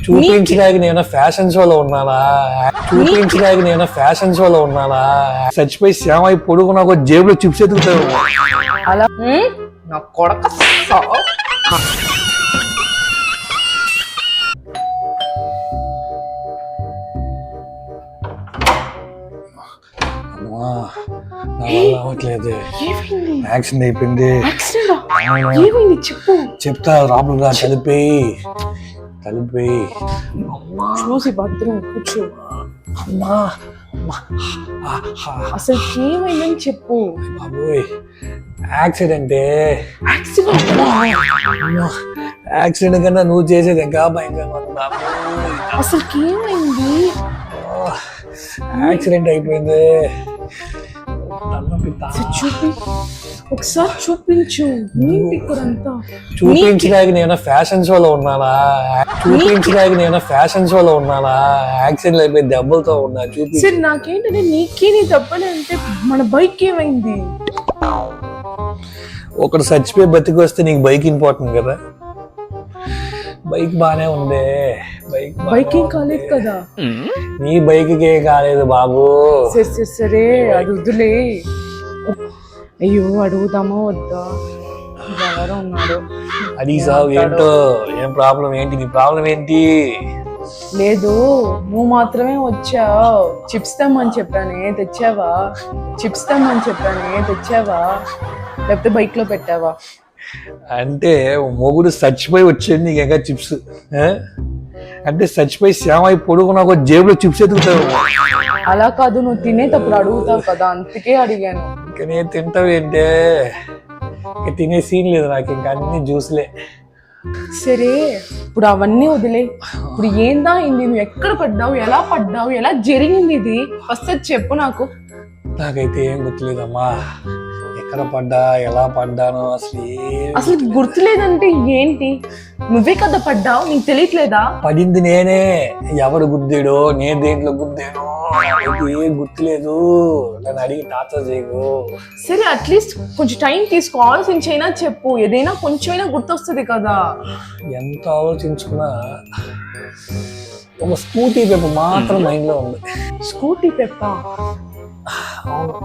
చూపించడానికి నేను ఫ్యాషన్ షోలో ఉన్నానా? చూపించడానికి నేను ఫ్యాషన్ షోలో ఉన్నానా? చచ్చిపోయి శ్యామ పొడుగు నాకు జేబులో చిప్స్ ఎదుగుతావు అలా నా కొడక అవ్వట్లేదు. యాక్సిడెంట్ అయిపోయింది. యాక్సిడెంట్? ఏమైంది? చెప్పు. చెప్తా కలిపేయి చూసి భద్రం కూర్చో. అమ్మా అసలు ఏమైందని చెప్పు. బాబోయ్ యాక్సిడెంటే. యాక్సిడెంట్? యాక్సిడెంట్ కన్నా నువ్వు చేసేది ఇంకా భయంకరంగా. అసలు ఏమైంది? యాక్సిడెంట్ అయిపోయింది. చూపి ఒకసారి చూపించు. ఇక్కడంతా? చూపించడానికి నేను ఫ్యాషన్ షోలో ఉన్నానా? చూపించడానికి నేను ఫ్యాషన్ షోలో ఉన్నానా? యాక్సిడెంట్ అయిపోయి దెబ్బలతో ఉన్నా చూపి సరే నాకేంటంటే నీకే నీ తప్పని అంటే మన బైక్ ఏమైంది? ఒకడు చచ్చిపోయి బతికి వస్తే నీకు బైక్ ఇంపార్టెంట్ కదా? బైక్ బానే ఉంది. బైక్ బైక్ ఏం. కాలేదు కదా. నీ బైక్ కే కాలేదు బాబు. సరే సరే అది వద్దులే. అయ్యో అడుగుదామా వద్దా? ఎవరో ఉన్నాడు. అడిగి సాగు ఏంటో? ఏం ప్రాబ్లం ఏంటి? నీ ప్రాబ్లం ఏంటి? లేదు నువ్వు మాత్రమే వచ్చావు. చిప్స్ తెమ్మని చెప్పానే తెచ్చావా? చిప్స్ తెమ్మని చెప్పానే తెచ్చావా? లేకపోతే బైక్లో పెట్టావా? అంటే మొగుడు చచ్చిపోయి వచ్చేది నీకు ఇంకా చిప్స్ అంటే చచ్చిపోయి శ్యామ పొడుగు నాకు జేబులో చిప్స్ ఎదుగుతావు అలా కాదు నువ్వు తినేటప్పుడు అడుగుతావు కదా అందుకే అడిగాను. ఇంకా నేను తింటావు ఏంటే? ఇంకా తినే సీన్ లేదు నాకు ఇంకా అన్ని జ్యూస్లే సరే ఇప్పుడు అవన్నీ వదిలే. ఇప్పుడు ఏందా అయింది? నువ్వు ఎక్కడ పడ్డావు? ఎలా పడ్డావు? ఎలా జరిగింది ఇది? ఫస్ట్ చెప్పు నాకు. నాకైతే ఏం గుర్తులేదమ్మా. ఎక్కడ పడ్డా ఎలా పడ్డానో అసలు అసలు గుర్తులేదంటే ఏంటి? నువ్వే కదా పడ్డావు నీకు తెలియట్లేదా? పడింది నేనే. ఎవరు గుద్దాడో నేను దేంట్లో గుద్దానో ఏం గుర్తులేదు. నన్ను అడిగి టార్చర్ చేయకు. సరే అట్లీస్ట్ కొంచెం టైం తీసుకో ఆలోచించైనా చెప్పు. ఏదైనా కొంచెమైనా గుర్తొస్తుంది కదా. ఎంత ఆలోచించుకున్నా ఒక స్కూటీ పేపర్ మాత్రం మైండ్లో ఉంది. స్కూటీ పెప్ప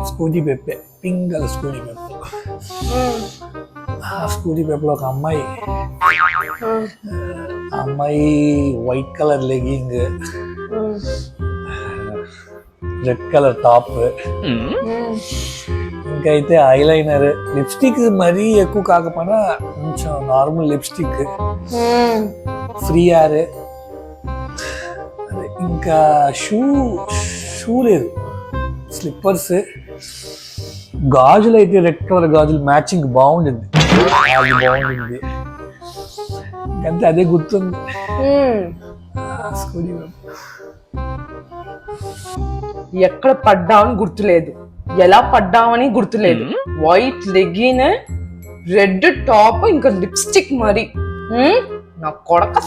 స్కూటీ పెప్పే పింక్ కలర్ స్కూటీ పెప్ప ఆ స్కూటీ పేపర్లో ఒక అమ్మాయి ఆ అమ్మాయి white colour legging red colour top ఇంకైతే ఐలైనర్ లిప్స్టిక్ మరీ ఎక్కువ కాకపోయినా కొంచెం నార్మల్ లిప్స్టిక్ ఫ్రీ ఆర్ ఇంకా షూ షూ లేదు స్లిప్పర్స్. గాజులు అయితే రెడ్ కలర్ గాజులు మ్యాచింగ్ బాగుండింది. గాజు బాగుండింది. అంతే అదే గుర్తుంది. ఎక్కడ పడ్డావని గుర్తులేదు. ఎలా పడ్డావని గుర్తులేదు. వైట్ లెగిన్ రెడ్ టాప్ ఇంకా లిప్స్టిక్ మరి. హ్మ్? నా కొడక